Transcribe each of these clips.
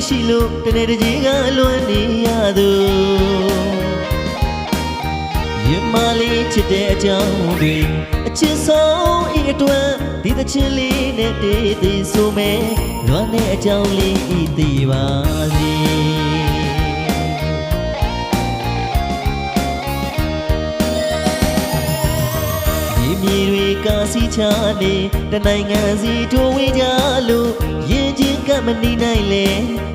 မရှိလို့တနေ့တစ်ချိန်ကလွမ်းနေရသူရင်မလေးချစ်တဲ့အကြောင်းတွေအချစ်ဆုံးဤအတွက်ဒီသချင်းလေးနဲ့တည်တည်ဆိုမယ်လွမ်းတဲ့အကြောင်းလေးဤသိပါစေ ကစီချနေတနိုင်ငံစီထိုးဝေးကြလို့ရင်ချင်းကပ်မနေနိုင်လေ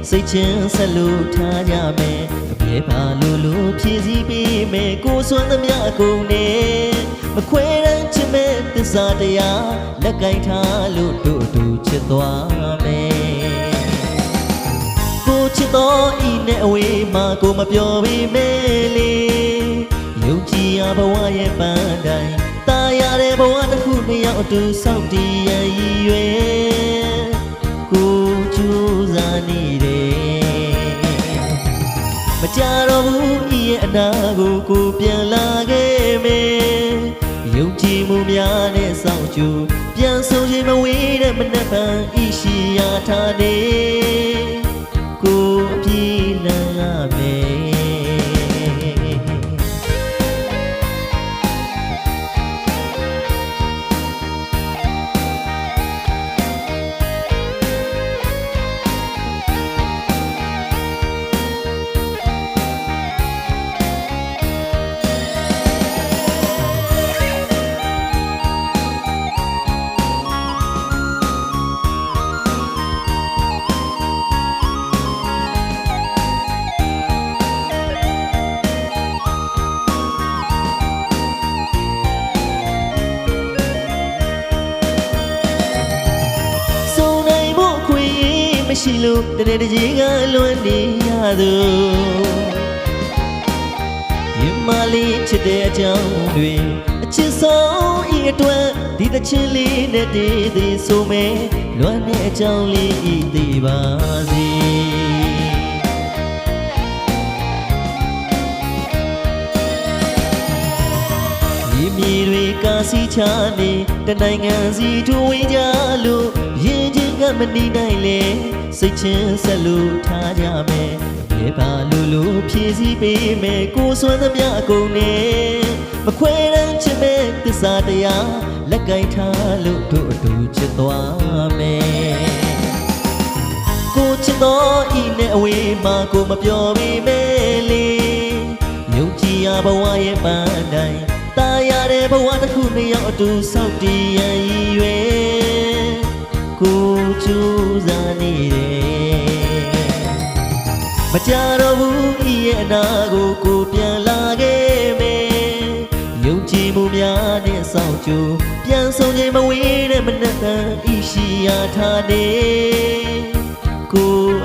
စိတ်ချင်းဆက်လို့ထားကြမယ်အပြေပါလို့လို့ဖြည့်စည်းပေးမယ်ကိုယ်စွမ်းသမျှအကုန်နဲ့မခွဲရန်ချင်မဲ့သစ္စာတရားလက်ကင်ထားလို့တို့အတူချစ်သွားမယ်ကိုချစ်တော်ဤနဲ့အဝေးမှာကိုမပြောပေမဲ့လေယုံကြည်ရဘဝရဲ့ပန်းတိုင်း ตาရတဲ့ဘဝတစ်ခုနှစ်ယောက်အတူစောင့်တည်ရည်ရွယ်ကိုကြိုးစားနေတယ်မကြတော့ဘူးဤရဲ့အနာကိုကိုပြန်လာခဲ့မယ်ယုံကြည်မှုများနဲ့စောင့်ကြည့်ပြန်ဆုံးချိန်မဝေးတဲ့မနှက်ပန်ဤရှိရာထာနေ ရှိလို့တနေ့တစ်ချိန်ကလွမ်းနေရသူရင်မလေးချစ်တဲ့အကြောင်းတွေအချစ်ဆုံးဤအတွက်ဒီသချင်းလေးနဲ့တည်တည်ဆိုမယ်လွမ်းတဲ့အကြောင်းလေးဤသိပါစေဒီမြေတွေကစီချနေတနိုင်ငံစီထိုးဝေးကြလို့ရင်ချင်း ကမနေနိုင်လေစိတ်ချင်းဆက်လို့ထားကြမယ်ပြေပါလို့လို့ဖြည့်စည်းပေးမယ်ကိုယ်စွမ်းသမျှအကုန်နဲ့မခွဲရန်ချင်မဲ့သစ္စာတရားလက်ကင်ထားလို့တို့အတူချစ်သွားမယ် ကိုချစ်တော်ဤနဲ့အဝေးမှာကိုမပြောမိမဲလေယုံကြည်ရဘဝရဲ့ပန်းတိုင်းตายရတဲ့ဘဝတစ်ခုနှစ်ယောက်အတူစောင့်တည်ရန်ရည်ရွယ် ကိုကြိုးစားနေတယ်မကြတော့ဘူးဤရဲ့အနာကိုကိုပြန်လာခဲ့မယ်ယုံကြည်မှုများနဲ့စောင့်ကြိုးပြန်ဆုံးချိန်မဝေးတဲ့မနက်တန်ဤရှိရာထားနေကိုအ